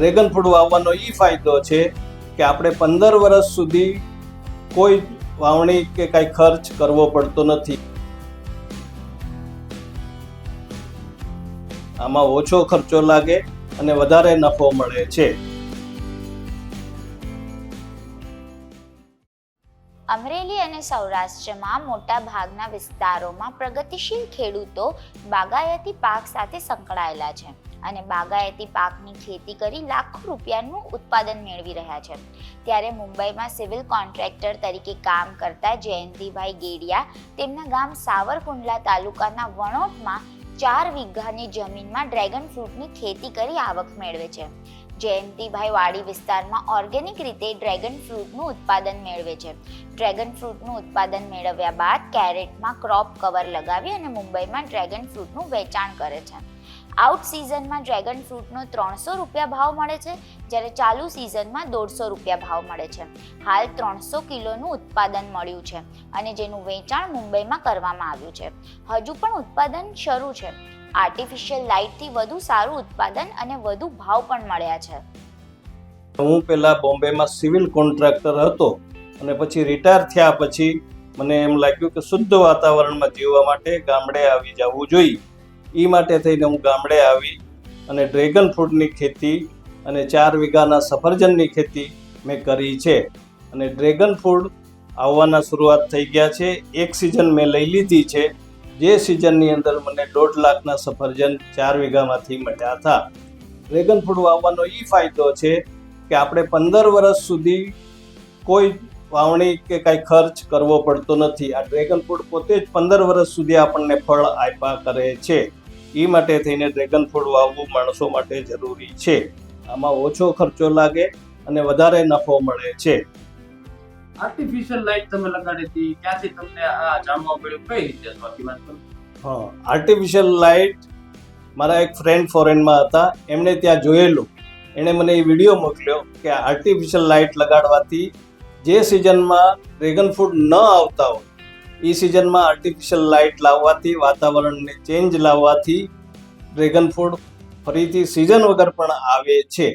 Dragon fruit વાવવાનો એ ફાયદો છે કે આપણે પંદર વર્ષ સુધી કોઈ વાવણી કે કાંઈ ખર્ચ કરવો પડતો નથી. આમાં ઓછો ખર્ચો લાગે અને વધારે નફો મળે છે. અમરેલી અને સૌરાષ્ટ્રમાં મોટા ભાગના વિસ્તારોમાં પ્રગતિશીલ ખેડૂતો બાગાયતી પાક સાથે સંકળાયેલા છે અને બાગાયતી પાકની ખેતી કરી લાખો રૂપિયાનું ઉત્પાદન મેળવી રહ્યા છે. ત્યારે મુંબઈમાં સિવિલ કોન્ટ્રાક્ટર તરીકે કામ કરતા જયંતિભાઈ ગેડિયા તેમના ગામ સાવરકુંડલા તાલુકાના વણોટમાં ચાર વીઘાની જમીનમાં ડ્રેગન ફ્રૂટની ખેતી કરી આવક મેળવે છે. જયંતિભાઈ વાડી વિસ્તારમાં ઓર્ગેનિક રીતે ડ્રેગન ફ્રૂટનું ઉત્પાદન મેળવે છે. ડ્રેગન ફ્રૂટનું ઉત્પાદન મેળવ્યા બાદ કેરેટમાં ક્રોપ કવર લગાવી અને મુંબઈમાં ડ્રેગન ફ્રૂટનું વેચાણ કરે છે. આઉટ સિઝનમાં ડ્રેગન ફ્રૂટનો ત્રણસો રૂપિયા ભાવ મળે છે, જ્યારે ચાલુ સિઝનમાં દોઢસો રૂપિયા ભાવ મળે છે. હાલ ત્રણસો કિલોનું ઉત્પાદન મળ્યું છે અને જેનું વેચાણ મુંબઈમાં કરવામાં આવ્યું છે. હજુ પણ ઉત્પાદન શરૂ છે. આર્ટિફિશિયલ લાઇટથી વધુ સારું ઉત્પાદન અને વધુ ભાવ પણ મળ્યા છે. હું પહેલા બોમ્બેમાં સિવિલ કોન્ટ્રાક્ટર હતો અને પછી રિટાયર થયા પછી મને એમ લાગ્યું કે શુદ્ધ વાતાવરણમાં જીવવા માટે ગામડે આવી જવું જોઈએ. એ માટે થઈને હું ગામડે આવી અને ડ્રેગન ફ્રૂટની ખેતી અને ચાર વીઘાના સફરજનની ખેતી મેં કરી છે. અને ડ્રેગન ફ્રૂટ આવવાના શરૂઆત થઈ ગયા છે. એક સિઝન મેં લઈ લીધી છે. જે સિઝનની અંદર મને દોઢ લાખના સફરજન ચાર વીઘામાંથી મળ્યા હતા. ડ્રેગન ફ્રૂટ વાવવાનો એ ફાયદો છે કે આપણે પંદર વર્ષ સુધી કોઈ વાવણી કે કાંઈ ખર્ચ કરવો પડતો નથી. આ ડ્રેગન ફ્રૂટ પોતે જ પંદર વર્ષ સુધી આપણને ફળ આપ્યા કરે છે. એ માટે થઈને ડ્રેગન ફ્રૂટ વાવવું માણસો માટે જરૂરી છે. આમાં ઓછો ખર્ચો લાગે અને વધારે નફો મળે છે. આર્ટિફિશિયલ લાઇટ તમે લગાડી હતી ક્યાંથી તમને આ જાણવા મળ્યું? કઈ રીતે બાકી વાત હા આર્ટિફિશિયલ લાઇટ મારા એક ફ્રેન્ડ ફોરેનમાં હતા. એમણે ત્યાં જોયેલું. એણે મને એ વીડિયો મોકલ્યો કે આર્ટિફિશિયલ લાઇટ લગાડવાથી જે સિઝનમાં ડ્રેગન ફ્રૂટ ન આવતા હોય એ સિઝનમાં આર્ટિફિશિયલ લાઇટ લાવવાથી, વાતાવરણને ચેન્જ લાવવાથી ડ્રેગન ફ્રૂટ ફરીથી સિઝન વગર પણ આવે છે.